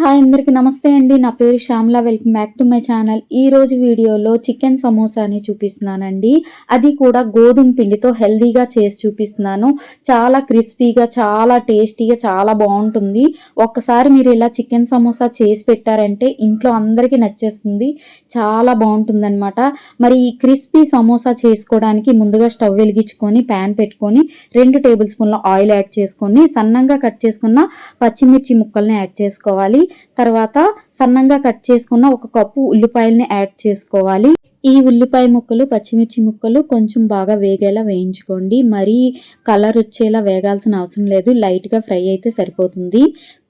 Hi అందరికీ నమస్తే అండి. నా పేరు Shyamla. Welcome back to my channel. ఈ రోజు వీడియోలో చికెన్ సమోసాని చూపిస్తున్నానండి. అది కూడా గోధుమ పిండితో హెల్దీగా చేసి చూపిస్తున్నాను. చాలా క్రిస్పీగా చాలా టేస్టీగా చాలా బాగుంటుంది. ఒక్కసారి మీరు ఇలా చికెన్ సమోసా చేసి పెట్టారంటే ఇంట్లో అందరికీ నచ్చేస్తుంది. చాలా బాగుంటుందన్నమాట. మరి ఈ క్రిస్పీ సమోసా చేసుకోవడానికి ముందుగా స్టవ్ వెలిగించుకొని ప్యాన్ పెట్టుకొని రెండు టేబుల్ స్పూన్ల ఆయిల్ యాడ్ చేసుకొని సన్నంగా కట్ చేసుకున్న పచ్చిమిర్చి ముక్కల్ని యాడ్ చేసుకోవాలి. తర్వాత సన్నంగా కట్ చేసుకున్న ఒక కప్పు ఉల్లిపాయల్ని యాడ్ చేసుకోవాలి. ఈ ఉల్లిపాయ ముక్కలు పచ్చిమిర్చి ముక్కలు కొంచెం బాగా వేగేలా వేయించుకోండి. మరీ కలర్ వచ్చేలా వేగాల్సిన అవసరం లేదు. లైట్గా ఫ్రై అయితే సరిపోతుంది.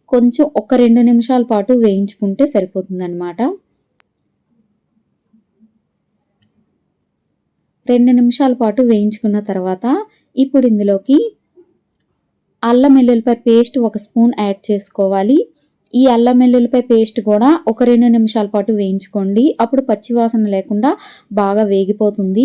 కొంచెం ఒక రెండు నిమిషాల పాటు వేయించుకుంటే సరిపోతుంది అనమాట రెండు నిమిషాల పాటు వేయించుకున్న తర్వాత ఇప్పుడు ఇందులోకి అల్లం వెల్లుల్లిపాయ పేస్ట్ ఒక స్పూన్ యాడ్ చేసుకోవాలి. ఈ అల్లం వెల్లుల్లిపాయ పేస్ట్ కూడా ఒక రెండు నిమిషాల పాటు వేయించుకోండి. అప్పుడు పచ్చివాసన లేకుండా బాగా వేగిపోతుంది.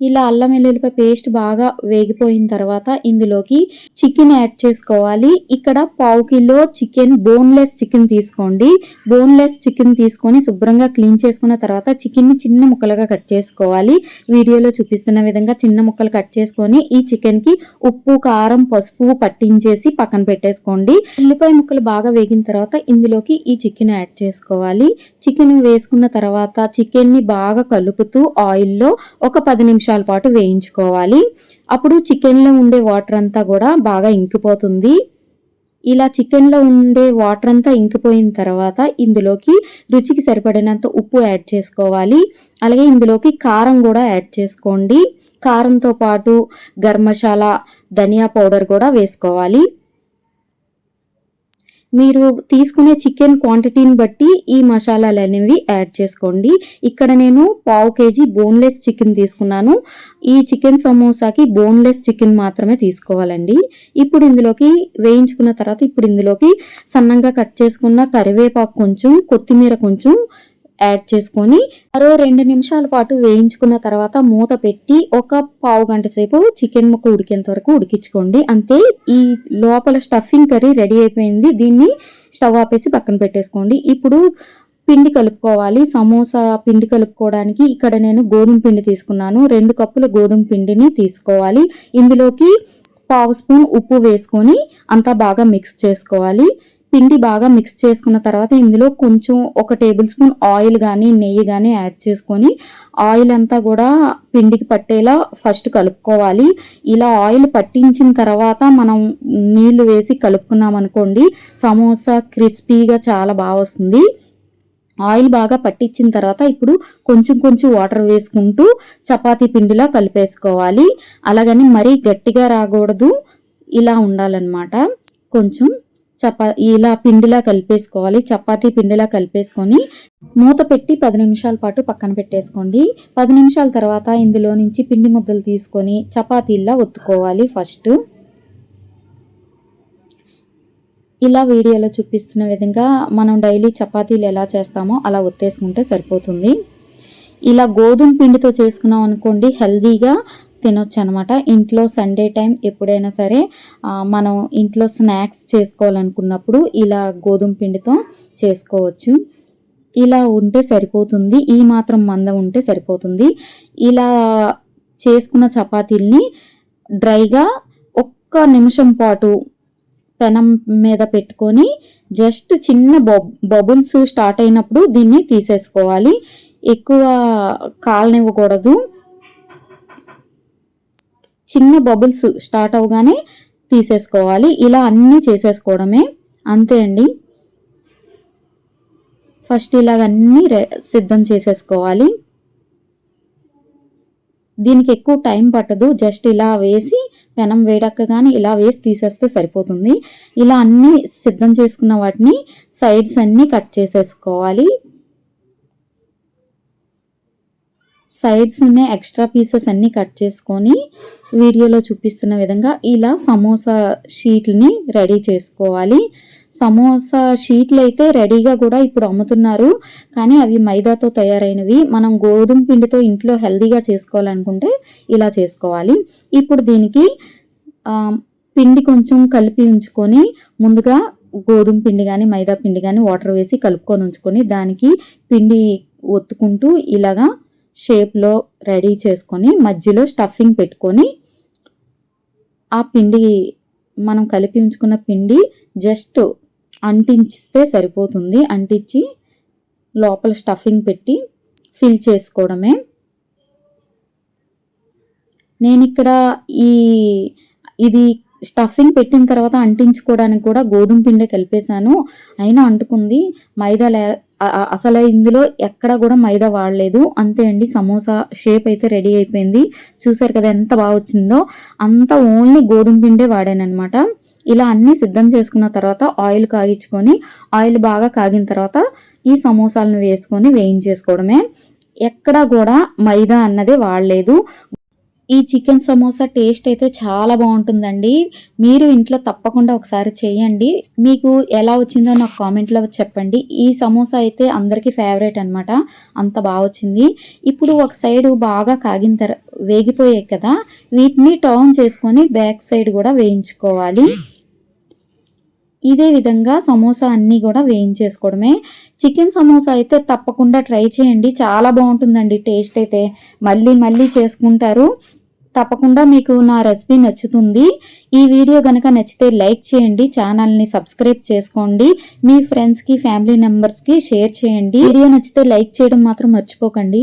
ఇలా అల్లం వెల్లుల్లిపాయ పేస్ట్ బాగా వేగిపోయిన తర్వాత ఇందులోకి చికెన్ యాడ్ చేసుకోవాలి. ఇక్కడ పావు కిలో చికెన్ బోన్లెస్ చికెన్ తీసుకోండి. బోన్లెస్ చికెన్ తీసుకొని శుభ్రంగా క్లీన్ చేసుకున్న తర్వాత చికెన్ని చిన్న ముక్కలుగా కట్ చేసుకోవాలి. వీడియోలో చూపిస్తున్న విధంగా చిన్న ముక్కలు కట్ చేసుకొని ఈ చికెన్కి ఉప్పు కారం పసుపు పట్టించేసి పక్కన పెట్టేసుకోండి. ఉల్లిపాయ ముక్కలు బాగా వేగిన తర్వాత ఇందులోకి ఈ చికెన్ యాడ్ చేసుకోవాలి. చికెన్ వేసుకున్న తర్వాత చికెన్ని బాగా కలుపుతూ ఆయిల్లో ఒక పది నిమిషాలు నిమిషాల పాటు వేయించుకోవాలి. అప్పుడు చికెన్లో ఉండే వాటర్ అంతా కూడా బాగా ఇంకిపోతుంది. ఇలా చికెన్లో ఉండే వాటర్ అంతా ఇంకిపోయిన తర్వాత ఇందులోకి రుచికి సరిపడినంత ఉప్పు యాడ్ చేసుకోవాలి. అలాగే ఇందులోకి కారం కూడా యాడ్ చేసుకోండి. కారంతో పాటు గరం మసాలా ధనియా పౌడర్ కూడా వేసుకోవాలి. మీరు తీసుకునే చికెన్ క్వాంటిటీని బట్టి ఈ మసాలాలు అనేవి యాడ్ చేసుకోండి. ఇక్కడ నేను పావు కేజీ బోన్లెస్ చికెన్ తీసుకున్నాను. ఈ చికెన్ సమోసాకి బోన్లెస్ చికెన్ మాత్రమే తీసుకోవాలండి. ఇప్పుడు ఇందులోకి వేయించుకున్న తర్వాత ఇప్పుడు ఇందులోకి సన్నంగా కట్ చేసుకున్న కరివేపాకు కొంచెం కొత్తిమీర కొంచెం యాడ్ చేసుకొని మరో రెండు నిమిషాల పాటు వేయించుకున్న తర్వాత మూత పెట్టి ఒక పావు గంట సేపు చికెన్ ముక్క ఉడికేంత వరకు ఉడికించుకోండి. అంతే ఈ లోపల స్టఫింగ్ కర్రీ రెడీ అయిపోయింది. దీన్ని స్టవ్ ఆపేసి పక్కన పెట్టేసుకోండి. ఇప్పుడు పిండి కలుపుకోవాలి. సమోసా పిండి కలుపుకోవడానికి ఇక్కడ నేను గోధుమ పిండి తీసుకున్నాను. రెండు కప్పుల గోధుమ పిండిని తీసుకోవాలి. ఇందులోకి పావు స్పూన్ ఉప్పు వేసుకొని అంతా బాగా మిక్స్ చేసుకోవాలి. పిండి బాగా మిక్స్ చేసుకున్న తర్వాత ఇందులో కొంచెం ఒక టేబుల్ స్పూన్ ఆయిల్ కానీ నెయ్యి కానీ యాడ్ చేసుకొని ఆయిల్ అంతా కూడా పిండికి పట్టేలా ఫస్ట్ కలుపుకోవాలి. ఇలా ఆయిల్ పట్టించిన తర్వాత మనం నీళ్ళు వేసి కలుపుకున్నాం అనుకోండి సమోసా క్రిస్పీగా చాలా బాగా వస్తుంది. ఆయిల్ బాగా పట్టించిన తర్వాత ఇప్పుడు కొంచెం కొంచెం వాటర్ వేసుకుంటూ చపాతీ పిండిలా కలిపేసుకోవాలి. అలాగని మరీ గట్టిగా రాకూడదు. ఇలా ఉండాలన్నమాట. కొంచెం చపా ఇలా పిండిలా కలిపేసుకోవాలి. చపాతీ పిండిలా కలిపేసుకొని మూత పెట్టి పది నిమిషాల పాటు పక్కన పెట్టేసుకోండి. పది నిమిషాల తర్వాత ఇందులో నుంచి పిండి ముద్దలు తీసుకొని చపాతీలా ఒత్తుకోవాలి ఫస్ట్. ఇలా వీడియోలో చూపిస్తున్న విధంగా మనం డైలీ చపాతీలు ఎలా చేస్తామో అలా ఒత్తేసుకుంటే సరిపోతుంది. ఇలా గోధుమ పిండితో చేసుకున్నాం అనుకోండి హెల్దీగా తినొచ్చు అనమాట ఇంట్లో సండే టైం ఎప్పుడైనా సరే మనం ఇంట్లో స్నాక్స్ చేసుకోవాలనుకున్నప్పుడు ఇలా గోధుమ పిండితో చేసుకోవచ్చు. ఇలా ఉంటే సరిపోతుంది. ఈ మాత్రం మంద ఉంటే సరిపోతుంది. ఇలా చేసుకున్న చపాతీల్ని డ్రైగా ఒక్క నిమిషం పాటు పెనం మీద పెట్టుకొని జస్ట్ చిన్న బబుల్స్ స్టార్ట్ అయినప్పుడు దీన్ని తీసేసుకోవాలి. ఎక్కువ కాలనివ్వకూడదు. చిన్న బబుల్స్ స్టార్ట్ అవగానే తీసేసుకోవాలి. ఇలా అన్నీ చేసేసుకోవడమే. అంతే అండి. ఫస్ట్ ఇలాగ అన్నీ సిద్ధం చేసేసుకోవాలి. దీనికి ఎక్కువ టైం పట్టదు. జస్ట్ ఇలా వేసి పెనం వేడక్కగానే ఇలా వేసి తీసేస్తే సరిపోతుంది. ఇలా అన్నీ సిద్ధం చేసుకున్న వాటిని సైడ్స్ అన్నీ కట్ చేసేసుకోవాలి. సైడ్స్ ఉన్న ఎక్స్ట్రా పీసెస్ అన్నీ కట్ చేసుకొని వీడియోలో చూపిస్తున్న విధంగా ఇలా సమోసా షీట్ని రెడీ చేసుకోవాలి. సమోసా షీట్లు అయితే రెడీగా కూడా ఇప్పుడు అమ్ముతున్నారు. కానీ అవి మైదాతో తయారైనవి. మనం గోధుమ పిండితో ఇంట్లో హెల్దీగా చేసుకోవాలనుకుంటే ఇలా చేసుకోవాలి. ఇప్పుడు దీనికి పిండి కొంచెం కలిపి ఉంచుకొని ముందుగా గోధుమ పిండి కానీ మైదా పిండి కానీ వాటర్ వేసి కలుపుకొని ఉంచుకొని దానికి పిండి ఒత్తుకుంటూ ఇలాగా షేప్లో రెడీ చేసుకొని మధ్యలో స్టఫింగ్ పెట్టుకొని ఆ పిండి మనం కలిపి ఉంచుకున్న పిండి జస్ట్ అంటించిస్తే సరిపోతుంది. అంటించి లోపల స్టఫింగ్ పెట్టి ఫిల్ చేసుకోవడమే. నేను ఇక్కడ ఈ ఇది స్టఫింగ్ పెట్టిన తర్వాత అంటించుకోవడానికి కూడా గోధుమ పిండి కలిపేశాను. అయినా అంటుకుంది మైదా లే అసలు ఇందులో ఎక్కడ కూడా మైదా వాడలేదు. అంతే అండి సమోసా షేప్ అయితే రెడీ అయిపోయింది. చూసారు కదా ఎంత బాగా వచ్చిందో. అంతా ఓన్లీ గోధుమ పిండే వాడానమాట ఇలా అన్నీ సిద్ధం చేసుకున్న తర్వాత ఆయిల్ కాగించుకొని ఆయిల్ బాగా కాగిన తర్వాత ఈ సమోసాలను వేసుకొని వేయించేసుకోవడమే. ఎక్కడా కూడా మైదా అన్నదే వాడలేదు. ఈ చికెన్ సమోసా టేస్ట్ అయితే చాలా బాగుంటుందండి. మీరు ఇంట్లో తప్పకుండా ఒకసారి చేయండి. మీకు ఎలా వచ్చిందో నాకు కామెంట్లో చెప్పండి. ఈ సమోసా అయితే అందరికీ ఫేవరెట్ అనమాట అంత బాగా వచ్చింది. ఇప్పుడు ఒక సైడ్ బాగా కాగిన తర వేగిపోయాయి కదా. వీటిని టర్న్ చేసుకొని బ్యాక్ సైడ్ కూడా వేయించుకోవాలి. ఇదే విధంగా సమోసా అన్నీ కూడా వేయించేసుకోవడమే. చికెన్ సమోసా అయితే తప్పకుండా ట్రై చేయండి. చాలా బాగుంటుందండి టేస్ట్ అయితే. మళ్ళీ మళ్ళీ చేసుకుంటారు. తప్పకుండా మీకు నా రెసిపీ నచ్చుతుంది. ఈ వీడియో కనుక నచ్చితే లైక్ చేయండి ఛానల్ని సబ్స్క్రైబ్ చేసుకోండి మీ ఫ్రెండ్స్కి ఫ్యామిలీ మెంబర్స్కి షేర్ చేయండి. వీడియో నచ్చితే లైక్ చేయడం మాత్రం మర్చిపోకండి.